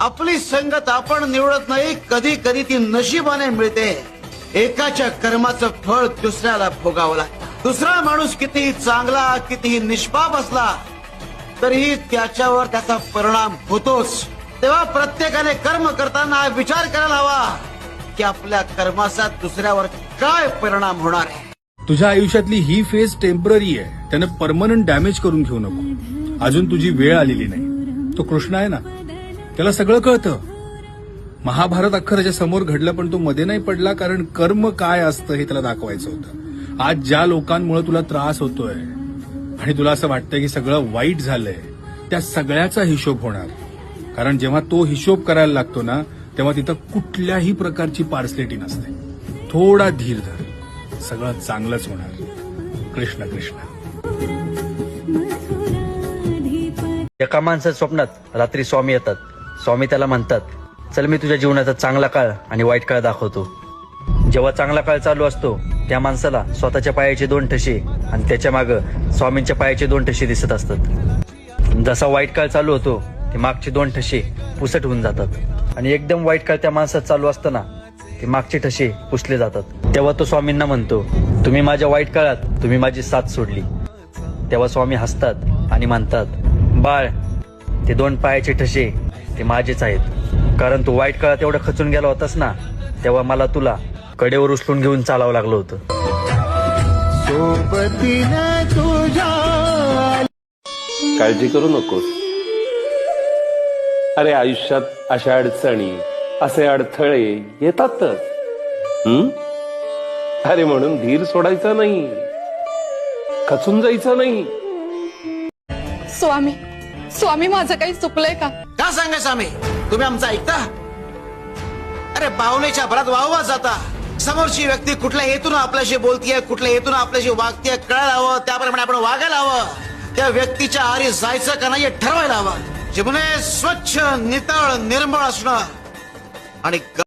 आपली संगत आपण निवडत नाही कधी कधी ती नशिबाने मिळते. एकाच्या कर्माचं फळ दुसऱ्याला भोगावं लागतं. दुसरा माणूस कितीही चांगला कितीही निष्पाप असला तरीही त्याच्यावर त्याचा परिणाम होतोच. तेव्हा प्रत्येकाने कर्म करताना विचार करायला हवा की आपल्या कर्माचा दुसऱ्यावर काय परिणाम होणार आहे. तुझ्या आयुष्यातली ही फेज टेंपररी आहे. त्यानं परमनंट डॅमेज करून घेऊ नको. अजून तुझी वेळ आलेली नाही. तो कृष्ण आहे ना? त्याला सगळं कळतं. महाभारत अख्खं त्याच्यासमोर घडलं पण तो मध्ये नाही पडला कारण कर्म काय असतं हे त्याला दाखवायचं होतं. आज ज्या लोकांमुळे तुला त्रास होतोय आणि तुला असं वाटतंय की सगळं वाईट झालंय त्या सगळ्याचा हिशोब होणार. कारण जेव्हा तो हिशोब करायला लागतो ना तेव्हा तिथं कुठल्याही प्रकारची पार्सलिटी नसते. थोडा धीर धर. सगळं चांगलंच होणार. कृष्ण कृष्ण. एका माणसाच्या स्वप्नात रात्री स्वामी येतात. स्वामी त्याला म्हणतात चल मी तुझ्या जीवनाचा चांगला काळ आणि वाईट काळ दाखवतो. जेव्हा चांगला काळ चालू असतो त्या माणसाला स्वतःच्या पायाचे दोन ठसे आणि त्याच्या मागं स्वामींच्या पायाचे दोन ठसे दिसत असतात. जसा वाईट काळ चालू होतो ते मागचे दोन ठसे पुसट होऊन जातात. आणि एकदम वाईट काळ त्या माणसात चालू असताना ते मागचे ठसे पुसले जातात. तेव्हा तो स्वामींना म्हणतो तुम्ही माझ्या वाईट काळात तुम्ही माझी साथ सोडली. तेव्हा स्वामी हसतात आणि म्हणतात बाळ ते दोन पायाचे ठसे ते माझेच आहेत. कारण तू वाईट काळात एवढं खचून गेला होतास ना तेव्हा मला तुला कडेवर उचलून घेऊन चालावं लागलं होतं. काळजी करू नकोस. अरे आयुष्यात अशा अडचणी असे अडथळे येतातच. हं? अरे म्हणून धीर सोडायचा नाही. खचून जायचं नाही. स्वामी स्वामी माझं काही चुकलंय का? का सांगायचं आम्ही? तुम्ही आमचं ऐकता? अरे भावनेच्या भरात वाहवा जाता. समोरची व्यक्ती कुठल्या हेतून आपल्याशी बोलतीये कुठल्या हेतून आपल्याशी वागतीये कळायला हवं त्याप्रमाणे आपण वागायला हवं. त्या व्यक्तीच्या आरी जायचं का नाही हे ठरवायला हवं. जीवने स्वच्छ नितळ निर्मळ असणं आणि